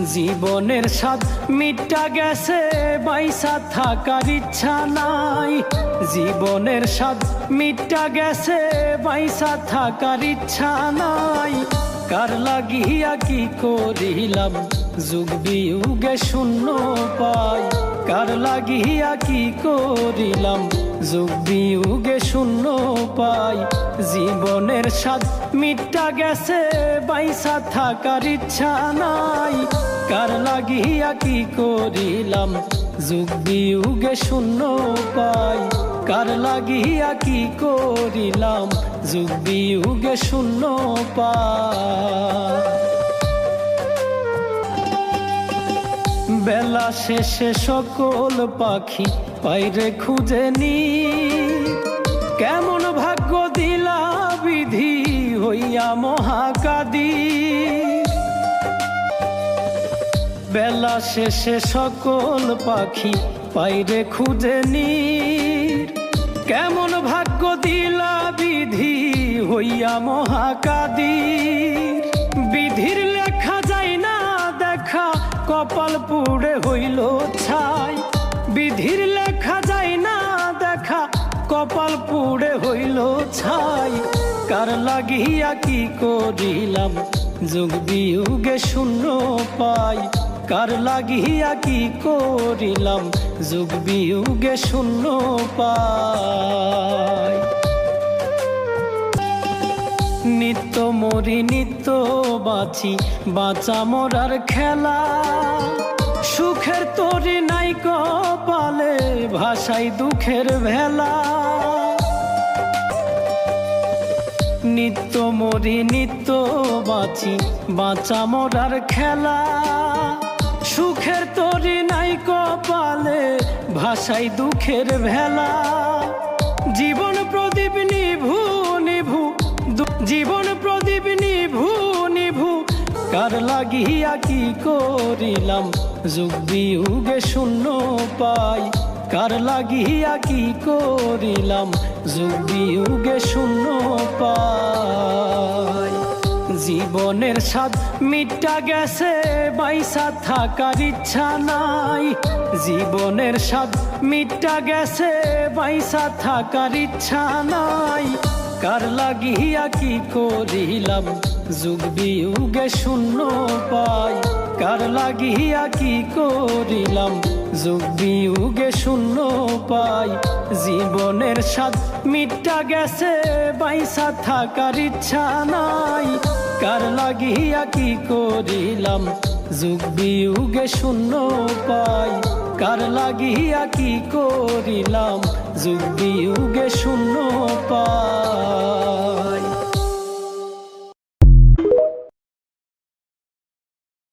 জীবনের স্বাদ মিটটা গেছে, বাইসা থাকার ইচ্ছা নাই। জীবনের স্বাদ মিটটা গেছে, বাইসা থাকার ইচ্ছা নাই। কার লাগিয়া কি করিলাম? যুগ বিয়োগে শূন্য পাই। কার লাগিয়া কি করিলাম? যুগ বিয়োগে শূন্য পাই। জীবনের স্বাদ মিটটা গেছে, বাইসা থাকার ইচ্ছা নাই। কার লাগিয়া কি করিলাম? যুগ বিয়োগে শূন্য পাই। কার লাগিয়া কি করিলাম? যুগ বিয়োগে শূন্য পাই। বেলা শেষে সকল পাখি বাইরে খুঁজে নি। কেমন ভাগ্য বিধি হইয়া মহাকাদি বেলা শেষে সকল পাখি পাইরে খুঁজে নি কেমন ভাগ্য দিলা বিধি হইয়া মহাকাদি বিধির লেখা যায় না দেখা, কপাল পুড়ে হইল ছাই। বিধির লেখা যায় না দেখা, কপাল পুড়ে হইল ছাই। লাগিয়া কি করিলাম? যুগ বিয়োগে শূন্য পাই। কার লাগিয়া কি করিলাম? যুগ বিয়োগে শূন্য পাই। নিত্য মরি, নিত্য বাঁচি, বাঁচা মরার খেলা। সুখের তরি নাই কপালে ভাষাই দুঃখের ভেলা। নিত্য, মরি নিত্য, বাঁচি, বাঁচা মরার খেলা। সুখের তরি নাই কপালে ভাষাই দুঃখের ভেলা। জীবন প্রদীপ নিভু নিভু জীবন প্রদীপ নিভু নিভু। কার লাগিয়া কি করিলাম? যুগ বিয়োগে শূন্য পাই। কার লাগিয়া কি করিলাম? যুগ বিয়োগে শূন্য পাই, জীবনের স্বাদ মিটটা গেছে, বাইসা থাকার ইচ্ছা নাই। জীবনের স্বাদ মিটটা গেছে, বাইসা থাকার ইচ্ছা নাই। কার লাগিয়া কি করিলাম? যুগ বিয়োগে শূন্য পাই, কার লাগিয়া কি করিলাম? যুগ বিয়োগে শূন্য পাই। জীবনের স্বাদ মিটটা গেছে, বাইসা থাকার ইচ্ছা নাই। কার লাগিয়া কি করিলাম? যুগ বিয়োগে শূন্য পাই। কার লাগিয়া কি করিলাম? যুগ বিয়োগে শূন্য পাই।